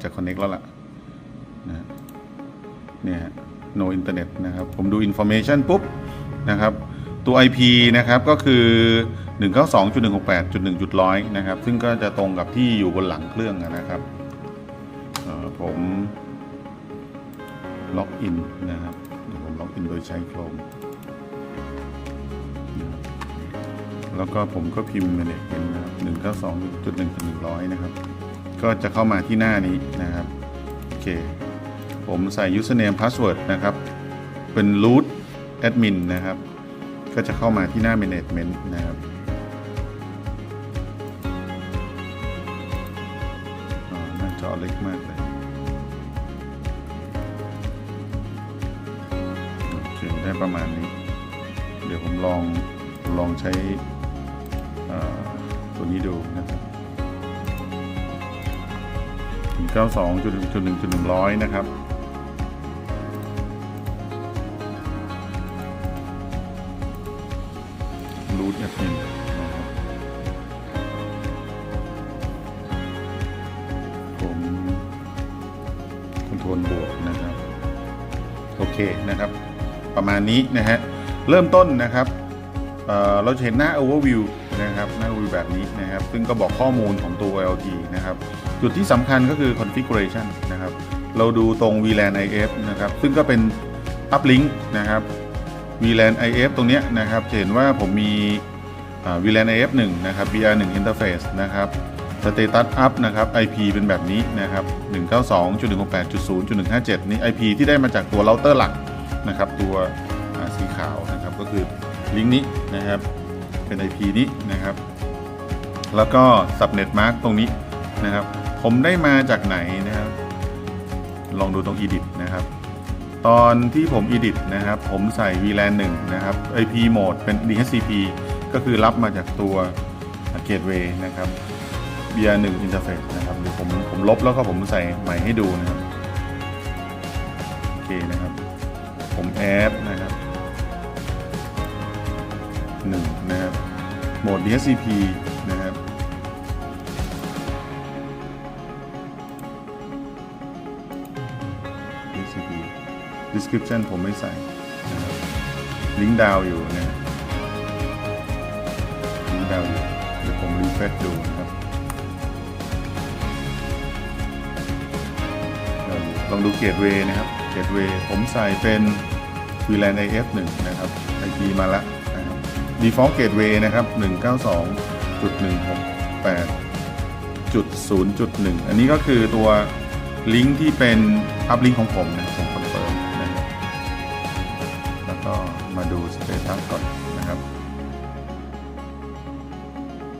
จะ connect แล้วล่ะนะเนี่ยฮะ no internet นะครับ ผมดู information ปุ๊บ นะครับ ตัว IP นะครับ ก็คือ 192.168.1.100 นะครับ ซึ่งก็จะตรงกับที่อยู่บนหลังเครื่องนะครับ ผมล็อกอินนะครับผมล็อกอินโดยใช้ Chrome นะครับแล้วก็ผมก็พิมพ์มาเนี่ยเห็นนะครับ192.1.100 นะครับ ก็จะเข้ามาที่หน้านี้นะครับโอเคผมใส่ username password นะครับเป็น root admin นะครับ ก็จะเข้ามาที่หน้า management นะครับหน้าจอเล็กมากเลยโอเคได้ประมาณนี้ เดี๋ยวผมลองลองใช้ตัวนี้ดูนะครับ 92.1.1.100 นะครับรูทแอดมินนะครับ ผมคอนโทรลบวกนะครับ โอเคนะครับ ประมาณนี้นะฮะ เริ่มต้นนะครับเเราจะเห็นหน้า overview นะครับหน้า overview แบบนี้นะครับ ซึ่งก็บอกข้อมูลของตัว LT นะครับ จุดที่สำคัญก็คือ configuration นะครับ เราดูตรง VLAN IF นะครับ ซึ่งก็เป็น uplink นะครับ VLAN IF ตรงเนี้ยนะครับจะเห็นว่าผมมี VLAN IF 1นะครับ BR1 interface นะครับ status up นะครับ IP เป็นแบบนี้นะครับ192.168.0.157 นี่ IP ที่ได้มาจากตัวเราเตอร์หลักนะครับ ตัวสีขาวนะครับ ก็คือลิงก์นี้นะครับ เป็น IP นี้นะครับ แล้วก็ subnet mask ตรงนี้นะครับ ผมได้มาจากไหนนะครับ ลองดูตรง edit นะครับ ตอนที่ผม edit นะครับ ผมใส่ VLAN 1นะครับ IP mode เป็น DHCP ก็คือรับมาจากตัว gateway นะครับ BR1 interface นะครับเดี๋ยวผมผมลบแล้วก็ผมใส่ใหม่ให้ดูนะครับโอเคนะครับ ผม add นะครับ1นะครับ โหมด DHCP นะครับ DHCP description ผมไม่ใส่นะครับลิงก์ดาวอยู่นะลิงก์ดาวอยู่ เดี๋ยวผมรีเฟรชดูนะครับ ลองดูเกตเวย์นะครับ เกตเวย์ผมใส่เป็น VLAN IF 1นะครับ IP มาละ default gateway นะครับ 192.168จุด0.1 อันนี้ก็คือตัวลิงก์ที่เป็นอัพลิงก์ของผมนะผมคอนเฟิร์มนะครับแล้วก็มาดูสเตตัสก่อนนะครับ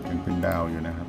ยังเป็นดาวอยู่นะครับ